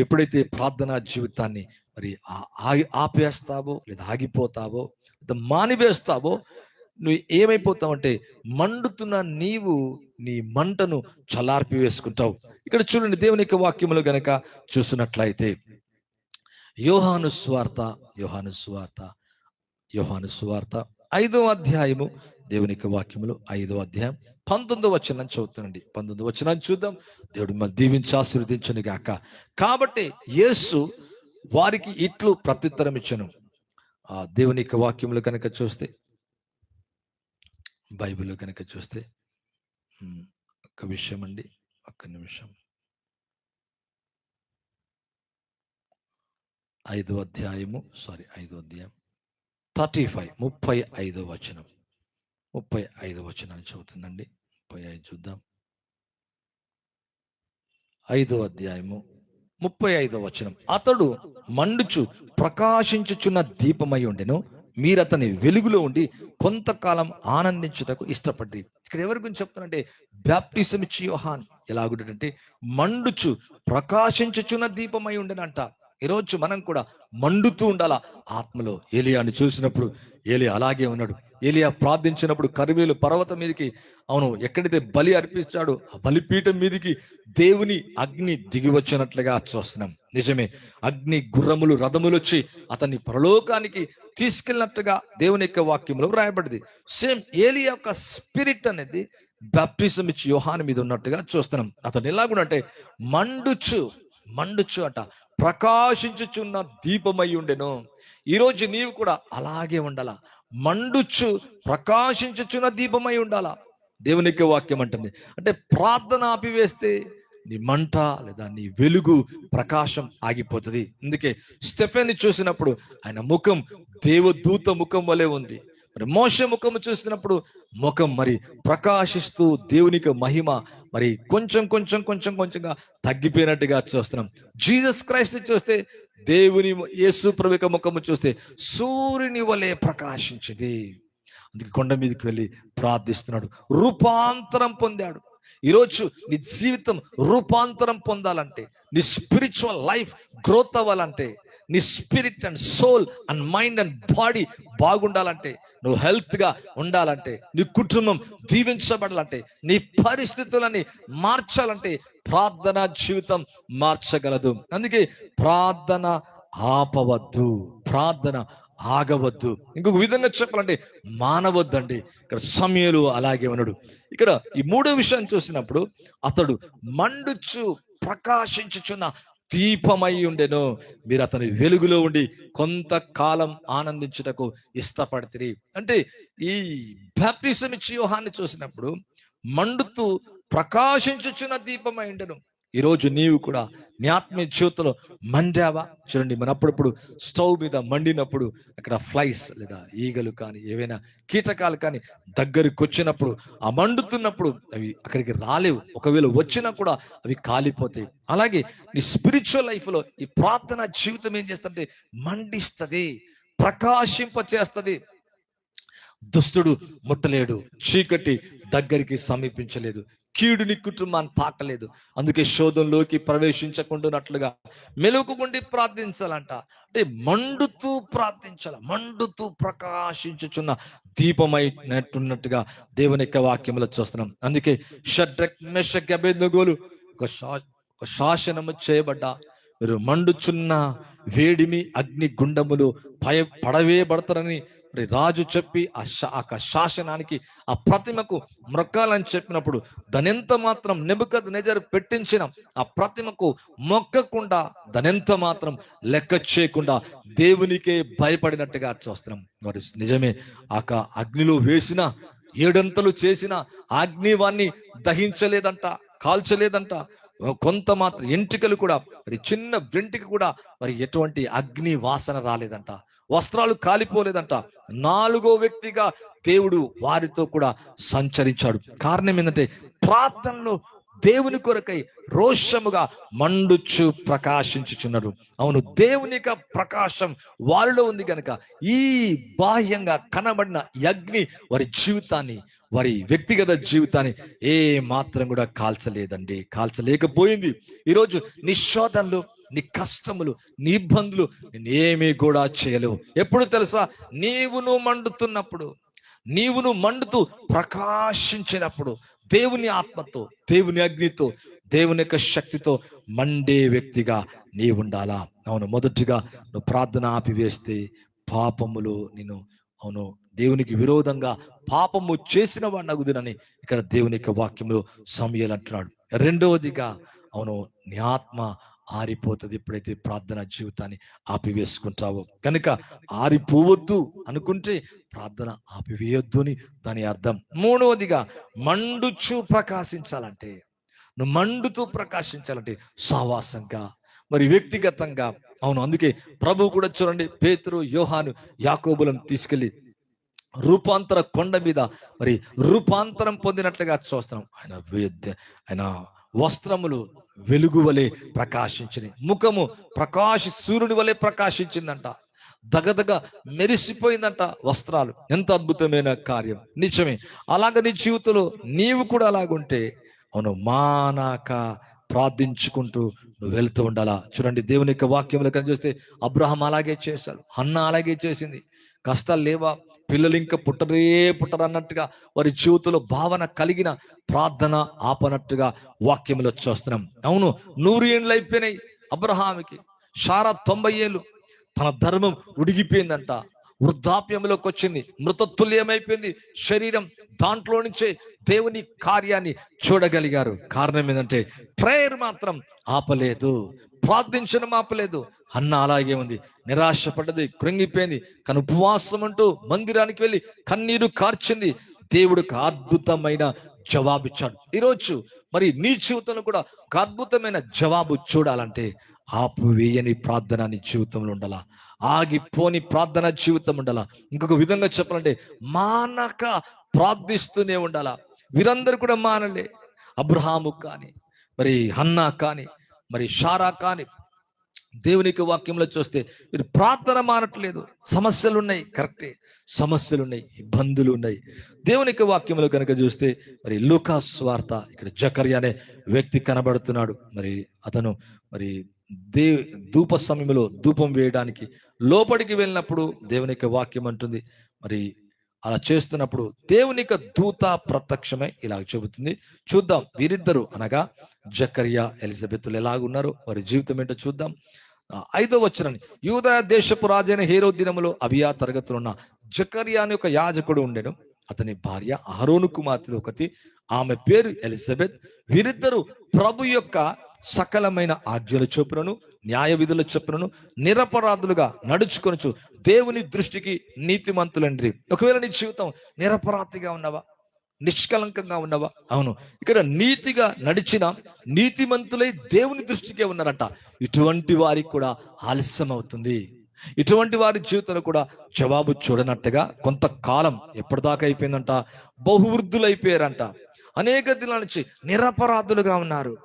ఎప్పుడైతే ప్రార్థనా జీవితాన్ని మరి ఆ- ఆగి ఆపేస్తావో లేదా ఆగిపోతావో లేదా మానివేస్తావో నువ్వు ఏమైపోతావంటే మండుతున్న నీవు నీ మంటను చలార్పి వేసుకుంటావు. ఇక్కడ చూడండి దేవుని యొక్క వాక్యములు గనక చూసినట్లయితే యోహాను స్వార్త యోహాను స్వార్త యోహాను స్వార్త ఐదో అధ్యాయము దేవుని యొక్క వాక్యములు ఐదో అధ్యాయం పంతొమ్మిదో వచ్చిన చదువుతానండి. పంతొమ్మిదో వచ్చిన చూద్దాం. దేవుడు మన దీవించి ఆశీర్వదించను గాక. కాబట్టి యేసు వారికి ఇట్లు ప్రత్యుత్తరం ఇచ్చను. ఆ దేవుని యొక్క వాక్యములు కనుక చూస్తే బైబిల్ కనుక చూస్తే ఒక ఒక్క విషయం అండి ఒక్క నిమిషం. ఐదో అధ్యాయము సారీ ఐదో అధ్యాయం. థర్టీ ఫైవ్ ముప్పై ఐదో వచనం. ముప్పై ఐదో వచనాన్ని చదువుతుందండి. ముప్పై ఐదు చూద్దాం. ఐదో అధ్యాయము ముప్పై ఐదో వచనం. అతడు మండుచు ప్రకాశించుచున్న దీపమై ఉండెను. మీరు అతని వెలుగులో ఉండి కొంతకాలం ఆనందించుటకు ఇష్టపడి ఇక్కడ ఎవరి గురించి చెప్తానంటే బ్యాప్టిజం ఇచ్చి యోహాన్ ఎలాగుంటే మండుచు ప్రకాశించుచున్న దీపమై ఉండెనంట. ఈరోజు మనం కూడా మండుతూ ఉండాలా? ఆత్మలో ఏలియాని చూసినప్పుడు ఏలియా అలాగే ఉన్నాడు. ఏలియా ప్రార్థించినప్పుడు కరివేలు పర్వతం మీదకి అవును ఎక్కడైతే బలి అర్పించాడో ఆ బలిపీఠం మీదకి దేవుని అగ్ని దిగి వచ్చినట్లుగా చూస్తున్నాం. నిజమే అగ్ని గుర్రములు రథములు వచ్చి అతన్ని పరలోకానికి తీసుకెళ్ళినట్టుగా దేవుని యొక్క వాక్యంలో వ్రాయబడింది. సేమ్ ఏలియా యొక్క స్పిరిట్ అనేది బాప్టిజం ఇచ్చి యోహాన్ మీద ఉన్నట్టుగా చూస్తున్నాం. అతను ఎలాగుండే అంటే మండుచు మండుచు అట ప్రకాశించుచున్న దీపమై ఉండెను. ఈరోజు నీవు కూడా అలాగే ఉండాల. మండుచు ప్రకాశించుచున్న దీపమై ఉండాల. దేవునికి వాక్యం అంటుంది. అంటే ప్రార్థన ఆపివేస్తే నీ మంట లేదా నీ వెలుగు ప్రకాశం ఆగిపోతుంది. అందుకే స్టెఫెన్ చూసినప్పుడు ఆయన ముఖం దేవదూత ముఖం వలె ఉంది. మరి మోస ముఖము చూసినప్పుడు ముఖం మరి ప్రకాశిస్తూ దేవునికి మహిమ మరి కొంచెం కొంచెం కొంచెం కొంచెంగా తగ్గిపోయినట్టుగా చూస్తున్నాం. జీసస్ క్రైస్ట్ చూస్తే దేవుని యేసు ప్రవిక ముఖము చూస్తే సూర్యుని వలె ప్రకాశించింది. అందుకే కొండ మీదకి వెళ్ళి ప్రార్థిస్తున్నాడు. రూపాంతరం పొందాడు. ఈరోజు నీ జీవితం రూపాంతరం పొందాలంటే నీ స్పిరిచువల్ లైఫ్ గ్రోత్ అవ్వాలంటే నీ spirit and soul and mind and body బాగుండాలంటే నువ్వు హెల్త్గా ఉండాలంటే నీ కుటుంబం దీవించబడాలంటే నీ పరిస్థితులని మార్చాలంటే ప్రార్థన జీవితం మార్చగలదు. అందుకే ప్రార్థన ఆపవద్దు ప్రార్థన ఆగవద్దు. ఇంకొక విధంగా చెప్పాలంటే మానవద్దండి. ఇక్కడ సమయలు అలాగే ఉన్నాడు. ఇక్కడ ఈ మూడో విషయాన్ని చూసినప్పుడు అతడు మండుచు ప్రకాశించుచున్న దీపమై ఉండెను. మీరు అతని వెలుగులో ఉండి కొంతకాలం ఆనందించుటకు ఇష్టపడితే అంటే ఈ బ్యాప్టిజం ఇచ్చి వ్యూహాన్ని చూసినప్పుడు మండుతూ ప్రకాశించుచున్న దీపమై ఉండెను. ఈరోజు నీవు కూడా నీ ఆత్మీయ జీవితంలో మండావా? చూడండి మన అప్పుడప్పుడు స్టవ్ మీద మండినప్పుడు అక్కడ ఫ్లైస్ లేదా ఈగలు కానీ ఏవైనా కీటకాలు కానీ దగ్గరికి వచ్చినప్పుడు ఆ మండుతున్నప్పుడు అవి అక్కడికి రాలేవు. ఒకవేళ వచ్చినా కూడా అవి కాలిపోతాయి. అలాగే నీ స్పిరిచువల్ లైఫ్లో ఈ ప్రార్థన జీవితం ఏం చేస్తుంటే మండిస్తుంది ప్రకాశింప చేస్తుంది. దుష్టుడు ముట్టలేడు చీకటి దగ్గరికి సమీపించలేదు. కీడుని కుటుంబాన్ని తాకలేదు. అందుకే శోధంలోకి ప్రవేశించకుండానట్లుగా మెలుగుకుండి ప్రార్థించాలంట. అంటే మండుతూ ప్రార్థించాల మండుతూ ప్రకాశించుచున్న దీపమైనట్టున్నట్టుగా దేవుని యొక్క వాక్యంలో చూస్తున్నాం. అందుకే షడ్రక్ మెషక్ ఒక శా ఒక శాసనము చేయబడ్డ. మీరు మండుచున్న వేడిమి అగ్ని గుండములు భయ పడవేయబడతారని మరి రాజు చెప్పి ఆ శా- ఆ శాసనానికి ఆ ప్రతిమకు మొక్కాలని చెప్పినప్పుడు దనెంత మాత్రం నెబుకద్ నెజర్ పెట్టించిన ఆ ప్రతిమకు మొక్కకుండా దనెంత మాత్రం లెక్క చేయకుండా దేవునికే భయపడినట్టుగా చూస్తున్నాం. మరి నిజమే ఆక అగ్నిలో వేసిన ఏడంతలు చేసిన అగ్నివాన్ని దహించలేదంట కాల్చలేదంట. కొంత మాత్రం ఎంటికలు కూడా మరి చిన్న వెంటికి కూడా మరి ఎటువంటి అగ్ని వాసన రాలేదంట. వస్త్రాలు కాలిపోలేదంట. నాలుగో వ్యక్తిగా దేవుడు వారితో కూడా సంచరించాడు. కారణం ఏంటంటే ప్రార్థనలో దేవుని కొరకై రోషముగా మండుచు ప్రకాశించుచున్నాడు. అవును దేవుని యొక్క ప్రకాశం వారిలో ఉంది కనుక ఈ బాహ్యంగా కనబడిన ఈ అగ్ని వారి జీవితాన్ని వారి వ్యక్తిగత జీవితాన్ని ఏ మాత్రం కూడా కాల్చలేదండి. కాల్చలేకపోయింది. ఈరోజు నీ నీ కష్టములు నీ ఇబ్బందులు నేనేమీ కూడా చేయలేవు. ఎప్పుడు తెలుసా? నీవు నువ్వు మండుతున్నప్పుడు నీవు నువ్వు మండుతూ ప్రకాశించినప్పుడు దేవుని ఆత్మతో దేవుని అగ్నితో దేవుని యొక్క శక్తితో మండే వ్యక్తిగా నీ ఉండాలా? అవును మొదటిగా నువ్వు ప్రార్థన ఆపివేస్తే పాపములు నేను అవును దేవునికి విరోధంగా పాపము చేసిన వాడిని అగుదునని ఇక్కడ దేవుని యొక్క వాక్యంలో సమయాలు అంటున్నాడు. రెండవదిగా అవును నీ ఆత్మ ఆరిపోతుంది ఎప్పుడైతే ప్రార్థన జీవితాన్ని ఆపివేసుకుంటావో. కనుక ఆరిపోవద్దు అనుకుంటే ప్రార్థన ఆపివేయొద్దు అని దాని అర్థం. మూడవదిగా మండుచు ప్రకాశించాలంటే నువ్వు మండుతూ ప్రకాశించాలంటే సావాసంగా మరి వ్యక్తిగతంగా. అవును అందుకే ప్రభు కూడా చూడండి పేతురు యోహాను యాకోబులను తీసుకెళ్ళి రూపాంతర కొండ మీద మరి రూపాంతరం పొందినట్లుగా చూస్తున్నాం. ఆయన ఆయన వస్త్రములు వెలుగు వలె ప్రకాశించినవి ముఖము ప్రకాశ సూర్యుడి వలె ప్రకాశించిందంట. దగదగ మెరిసిపోయిందంట వస్త్రాలు. ఎంత అద్భుతమైన కార్యం. నిజమే. అలాగ నీ జీవితంలో నీవు కూడా అలాగుంటే అవును మానాక ప్రార్థించుకుంటూ నువ్వు వెళ్తూ ఉండాలా. చూడండి దేవుని యొక్క వాక్యంలో కనుక అబ్రహం అలాగే చేశాడు అన్న అలాగే చేసింది. కష్టాలు లేవా? పిల్లలు ఇంకా పుట్టరే పుట్టరు అన్నట్టుగా వారి జీవితంలో భావన కలిగిన ప్రార్థన ఆపనట్టుగా వాక్యంలో చూస్తున్నాం. అవును నూరు ఏళ్ళు అయిపోయినాయి అబ్రహామికి. షారా తొంభై ఏళ్ళు. తన ధర్మం ఉడిగిపోయిందంట. వృద్ధాప్యంలోకి వచ్చింది. మృతతుల్యమైపోయింది. శరీరం దాంట్లో నుంచే దేవుని కార్యాన్ని చూడగలిగారు. కారణం ఏంటంటే ప్రేయర్ మాత్రం ఆపలేదు. ప్రార్థించడం ఆపలేదు. అన్న అలాగే ఉంది. నిరాశపడ్డది కృంగిపోయింది. కానీ ఉపవాసం అంటూ మందిరానికి వెళ్ళి కన్నీరు కార్చింది. దేవుడికి అద్భుతమైన జవాబిచ్చాడు ఈరోజు మరి నీ జీవితంలో కూడా ఒక అద్భుతమైన జవాబు చూడాలంటే ఆపు వేయని ప్రార్థన నీ జీవితంలో ఉండాలా? ఆగిపోని ప్రార్థన జీవితం ఉండాలా? ఇంకొక విధంగా చెప్పాలంటే మానక ప్రార్థిస్తూనే ఉండాలా? వీరందరూ కూడా మానలే. అబ్రహాము కానీ మరి హన్నా కానీ మరి షారా కాని దేవునికి వాక్యంలో చూస్తే మీరు ప్రార్థన మానట్లేదు. సమస్యలు ఉన్నాయి కరెక్టే. సమస్యలు ఉన్నాయి ఇబ్బందులు ఉన్నాయి దేవునికి వాక్యంలో కనుక చూస్తే మరి లూకాస్ వార్త ఇక్కడ జకర్య అనే వ్యక్తి కనబడుతున్నాడు. మరి అతను మరి దే ధూప సమయంలో ధూపం వేయడానికి లోపలికి వెళ్ళినప్పుడు దేవుని వాక్యం అంటుంది. మరి అలా చేస్తున్నప్పుడు దేవుని యొక్క దూత ప్రత్యక్షమై ఇలా చెబుతుంది. చూద్దాం వీరిద్దరు అనగా జకరియా ఎలిజబెత్లు ఎలాగున్నారు? వారి జీవితం ఏంటో చూద్దాం. ఐదో వచ్చిన యూదయ దేశపు రాజైన హీరో దినములో అభియా తరగతిలో ఉన్న జకరియా అని ఒక యాజకుడు ఉండేను. అతని భార్య అహరోను కుమార్తె ఒకటి. ఆమె పేరు ఎలిజబెత్. వీరిద్దరు ప్రభు యొక్క సకలమైన ఆజ్ఞల చొప్పునను న్యాయ విధుల చొప్పునను నిరపరాధులుగా నడుచుకొనచ్చు దేవుని దృష్టికి నీతిమంతులండ్రి. ఒకవేళ నీ జీవితం నిరపరాధిగా ఉన్నావా? నిష్కలంకంగా ఉన్నవా? అవును. ఇక్కడ నీతిగా నడిచిన నీతిమంతులై దేవుని దృష్టికే ఉన్నారట. ఇటువంటి వారికి కూడా ఆలస్యం అవుతుంది ఇటువంటి వారి జీవితంలో కూడా జవాబు చూడనట్టుగా కొంతకాలం ఎప్పటిదాకా అయిపోయిందంట? బహువృద్ధులైపోయారంట. అనేక దినాల నుంచి నిరపరాధులుగా ఉన్నారు.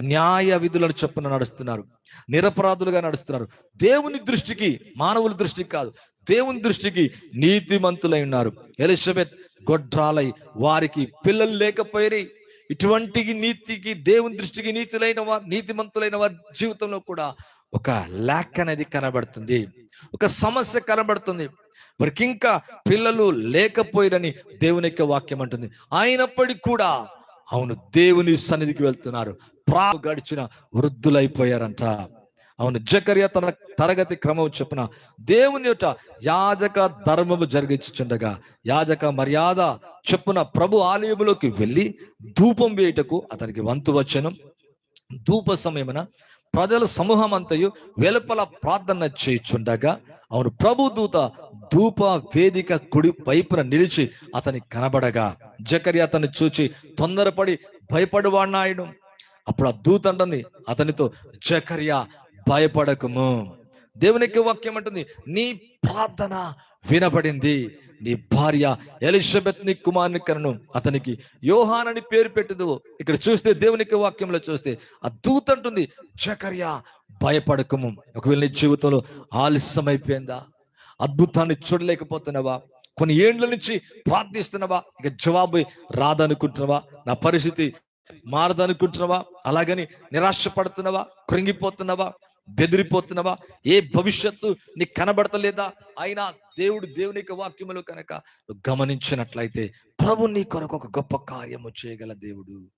న్యాయ విధులను చొప్పున నడుస్తున్నారు. నిరపరాధులుగా నడుస్తున్నారు. దేవుని దృష్టికి మానవుల దృష్టికి కాదు. దేవుని దృష్టికి నీతిమంతులై ఉన్నారు. ఎలిజబెత్ గొడ్రాలై వారికి పిల్లలు లేకపోయి ఇటువంటి నీతికి దేవుని దృష్టికి నీతులైన వారు నీతిమంతులైన వారి జీవితంలో కూడా ఒక ల్యాక్ అనేది కనబడుతుంది. ఒక సమస్య కనబడుతుంది. వారికి ఇంకా పిల్లలు లేకపోయిరని దేవుని యొక్క వాక్యం అంటుంది. అయినప్పటికీ కూడా అవును దేవుని సన్నిధికి వెళ్తున్నారు. ప్రా గడిచిన వృద్ధులైపోయారంట. అవును జకర్య తన తరగతి క్రమం చొప్పున దేవుని యొక్క యాజక ధర్మము జరిగించుచుండగా యాజక మర్యాద చొప్పున ప్రభు ఆలయములోకి వెళ్ళి ధూపం వేయుటకు అతనికి వంతు వచ్చను ధూప సమయమున ప్రజల సమూహం అంతయు వెలుపల ప్రార్థన చేయుచుండగా అవును ప్రభు దూత ధూప వేదిక కుడి వైపున నిలిచి అతని కనబడగా. జకర్య అతన్ని చూచి తొందరపడి భయపడువాడినాయను అప్పుడు ఆ దూత అంటుంది అతనితో జకర్య భయపడకము. దేవునికి వాక్యం అంటుంది నీ ప్రార్థన వినబడింది. నీ భార్య ఎలిజబెత్ నీ కుమారుని కనను అతనికి యోహాన్ అని పేరు పెట్టదు. ఇక్కడ చూస్తే దేవునికి వాక్యంలో చూస్తే ఆ దూత అంటుంది జకర్య భయపడకము. ఒకవేళ నీ జీవితంలో ఆలస్యం అయిపోయిందా అద్భుతాన్ని చూడలేకపోతున్నావా? కొన్ని ఏండ్ల నుంచి ప్రార్థిస్తున్నావా? ఇక జవాబు రాదనుకుంటున్నావా? నా పరిస్థితి మారదనుకుంటున్నావా? అలాగని నిరాశపడుతున్నావా? కృంగిపోతున్నావా? బెదిరిపోతున్నావా? ఏ భవిష్యత్తు నీకు కనబడతలేదా? అయినా దేవుడు దేవుని యొక్క వాక్యములు కనుక గమనించినట్లయితే ప్రభు నీ కొరకు ఒక గొప్ప కార్యము చేయగల దేవుడు.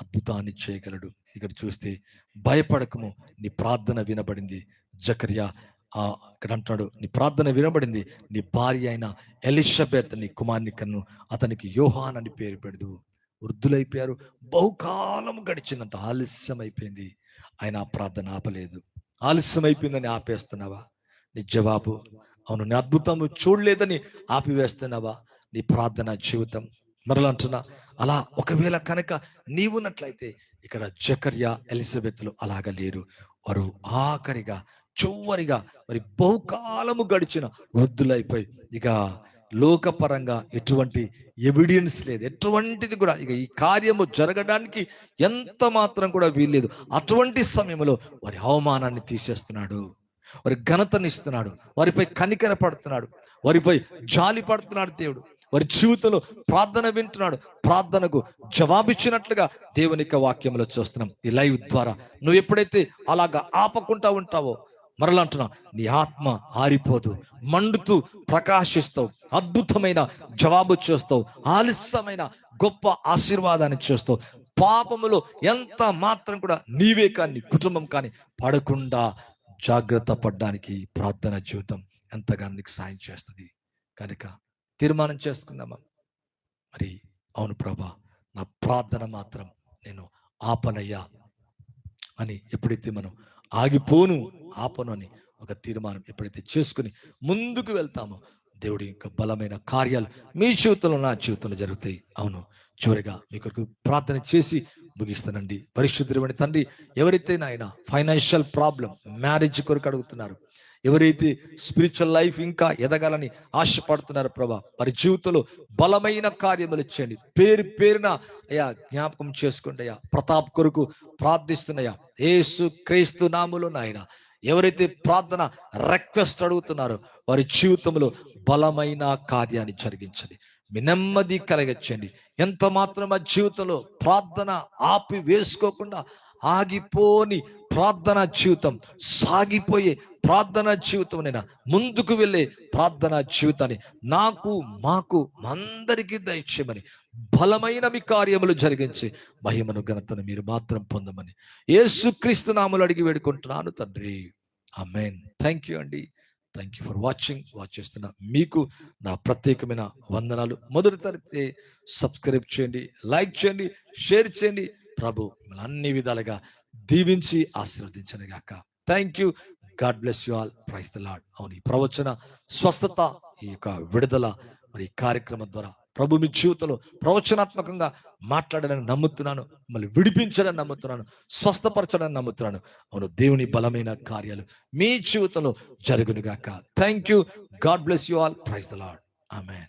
అద్భుతాన్ని చేయగలడు. ఇక్కడ చూస్తే భయపడకము. నీ ప్రార్థన వినబడింది. జకర్యా ఆ ఇక్కడ అంటున్నాడు నీ ప్రార్థన వినబడింది. నీ భార్య అయిన ఎలిషబెత్ నీ కుమార్ని కన్ను అతనికి యోహాన్ అని పేరు పెడదు వృద్ధులైపోయారు. బహుకాలం గడిచినంత ఆలస్యం అయిపోయింది ఆయన ఆ ప్రార్థన ఆపలేదు. ఆలస్యం అయిపోయిందని ఆపేస్తున్నావా? నీ జవాబు అవును నీ అద్భుతము చూడలేదని ఆపివేస్తున్నావా? నీ ప్రార్థన జీవితం. మరలా అంటున్నా అలా ఒకవేళ కనుక నీవున్నట్లయితే ఇక్కడ జకర్య ఎలిజబెత్లు అలాగ లేరు. వారు ఆఖరిగా చివరిగా మరి బహుకాలము గడిచిన వృద్ధులైపోయి ఇక లోకపరంగా ఎటువంటి ఎవిడెన్స్ లేదు. ఎటువంటిది కూడా ఇక ఈ కార్యము జరగడానికి ఎంత మాత్రం కూడా వీల్లేదు. అటువంటి సమయంలో వారి అవమానాన్ని తీసేస్తున్నాడు. వారి ఘనతనిస్తున్నాడు వారిపై కనికర పడుతున్నాడు. వారిపై జాలి పడుతున్నాడు దేవుడు. వారి జీవితంలో ప్రార్థన వింటున్నాడు. ప్రార్థనకు జవాబిచ్చినట్లుగా దేవుని యొక్క వాక్యంలో చూస్తున్నాం. ఈ లైవ్ ద్వారా నువ్వు ఎప్పుడైతే అలాగా ఆపకుండా ఉంటావో మరలా అంటున్నా నీ ఆత్మ ఆరిపోదు మండుతూ ప్రకాశిస్తావు. అద్భుతమైన జవాబు చూస్తావు ఆలస్యమైన గొప్ప ఆశీర్వాదాన్ని చూస్తావు. పాపములో ఎంత మాత్రం కూడా నీవే కానీ కుటుంబం కానీ పడకుండా జాగ్రత్త పడడానికి ప్రార్థన జీవితం ఎంతగానో నీకు సాయం చేస్తుంది. కనుక తీర్మానం చేసుకుందామా? మరి అవును ప్రభా నా ప్రార్థన మాత్రం నేను ఆపనయ్యా అని ఎప్పుడైతే మనం ఆగిపోను ఆపను అని ఒక తీర్మానం ఎప్పుడైతే చేసుకుని ముందుకు వెళ్తామో దేవుడి యొక్క బలమైన కార్యాలు మీ జీవితంలో నా జీవితంలో జరుగుతాయి. అవును. చివరిగా మీ కొరకు ప్రార్థన చేసి ముగిస్తానండి. పరిశుద్ధుడైన తండ్రి ఎవరైతే నాయన ఫైనాన్షియల్ ప్రాబ్లం మ్యారేజ్ కొరకు అడుగుతున్నారు ఎవరైతే స్పిరిచువల్ లైఫ్ ఇంకా ఎదగాలని ఆశపడుతున్నారు ప్రభా వారి జీవితంలో బలమైన కార్యములు ఇచ్చేయండి పేరు పేరున అయ్యా జ్ఞాపకం చేసుకోండి అయ్యా. ప్రతాప్ కొరకు ప్రార్థిస్తున్నాయా. ఏసు క్రీస్తు నాములో నాయన ఎవరైతే ప్రార్థన రిక్వెస్ట్ అడుగుతున్నారో వారి జీవితంలో బలమైన కార్యాన్ని జరిగించండి. మీ నెమ్మది కలగచ్చండి ఎంత మాత్రం ఆ జీవితంలో ప్రార్థన ఆపి వేసుకోకుండా ఆగిపోని ప్రార్థన జీవితం సాగిపోయే ప్రార్థన జీవితం నేను ముందుకు వెళ్ళే ప్రార్థన జీవితాన్ని నాకు మాకు అందరికీ దయచేయమని బలమైన మీ కార్యములు జరిగించి మహిమను ఘనతను మీరు మాత్రం పొందమని ఏసుక్రీస్తు నాములు అడిగి వేడుకుంటున్నాను తండ్రి. అమెన్ థ్యాంక్ యూ అండి. Thank you for watching watch చేస్తున్న మీకు నా ప్రత్యేకమైన వందనాలు. మొదటి తరగతి సబ్స్క్రైబ్ చేయండి లైక్ చేయండి షేర్ చేయండి. ప్రభు మిమ్మల్ని అన్ని విధాలుగా దీవించి ఆశీర్వదించను గాక thank you God bless you all praise the Lord అవును ఈ ప్రవచన స్వస్థత ఈ యొక్క విడుదల మరి ఈ కార్యక్రమం ద్వారా ప్రభు మీ జీవితంలో ప్రవచనాత్మకంగా మాట్లాడాలని నమ్ముతున్నాను మళ్ళీ విడిపించాలని నమ్ముతున్నాను స్వస్థపరచాలని నమ్ముతున్నాను. అవును దేవుని బలమైన కార్యాలు మీ జీవితంలో జరుగునుగాక. Thank you God bless you all praise the Lord amen